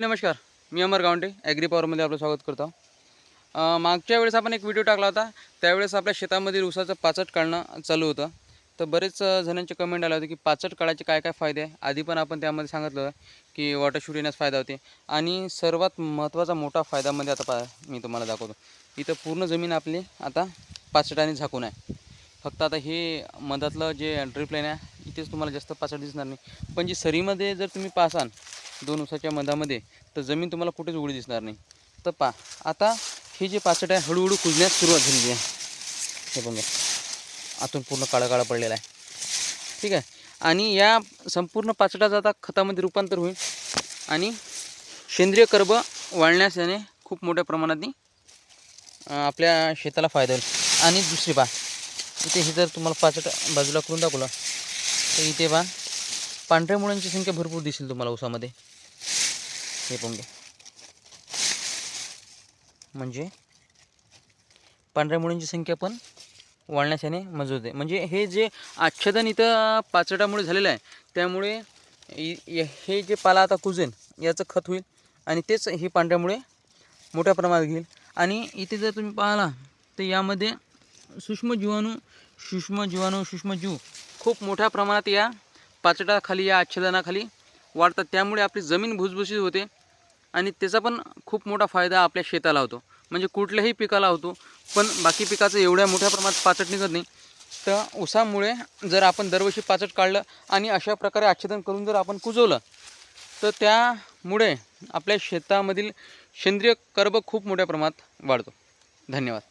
नमस्कार मी अमर गावंडे ॲग्री पॉवरमध्ये आपलं स्वागत करतो. मागच्या वेळेस आपण एक व्हिडिओ टाकला होता त्यावेळेस आपल्या शेतामध्ये ऊसाचं पाचट काढणं चालू होतं. तर बरेच जणांचे कमेंट आले होते की पाचट काढायचे काय काय फायदे आहे? आधी पण आपण त्यामध्ये सांगितलं की वॉटर शूट येण्यास फायदा होते. आणि सर्वात महत्त्वाचा मोठा फायदामध्ये म्हणजे आता पा मी तुम्हाला दाखवतो. इथं पूर्ण जमीन आपली आता पाचटाने झाकून आहे. फक्त आता हे मधातलं जे ड्रिप लाईन आहे इथेच तुम्हाला जास्त पाचट दिसणार नाही. पण जी सरीमध्ये जर तुम्ही पासाल दोन उसाच्या मधामध्ये तर जमीन तुम्हाला कुठेच उघडी दिसणार नाही. तर पा आता हे जे पाचट आहे हळूहळू कुजण्यास सुरुवात झालेली आहे. हे बघा आतून पूर्ण काळा काळा पडलेला आहे. ठीक आहे? आणि या संपूर्ण पाचटाचं आता खतामध्ये रूपांतर होईल. आणि सेंद्रिय कर्ब वाढण्यास याने खूप मोठ्या प्रमाणात आपल्या शेताला फायदा होईल. आणि दुसरी पा इथे हे जर तुम्हाला पाचट बाजूला करून दाखवलं तर इथे पहा पांढऱ्या मुळांची संख्या भरपूर दिसेल तुम्हाला ऊसामध्ये. हे पण म्हणजे पांढऱ्या मुळांची संख्या पण वाढण्यास याने मदत होते म्हणजे हे जे आच्छादन इथं पाचटामुळे झालेलं आहे त्यामुळे हे जे पाला आता कुजेन याचं खत होईल आणि तेच हे पांढऱ्यामुळे मोठ्या प्रमाणात घेईल. आणि इथे जर तुम्ही पाहिला तर यामध्ये सूक्ष्म जीवाणू सूक्ष्म जीवाणू सूक्ष्मजीव खूप मोठ्या प्रमाणात या पाचटाखाली या आच्छादनाखाली वाढतात. त्यामुळे आपली जमीन भुसभुशीत होते आणि त्याचा पण खूप मोठा फायदा आपल्या शेताला होतो. म्हणजे कुठल्याही पिकाला होतो पण बाकी पिकाचं एवढ्या मोठ्या प्रमाणात पाचट निघत नाही. तर ऊसामुळे जर आपण दरवर्षी पाचट काढलं आणि अशा प्रकारे आच्छादन करून जर आपण कुजवलं तर त्यामुळे आपल्या शेतामधील सेंद्रिय कर्ब खूप मोठ्या प्रमाणात वाढतो. धन्यवाद.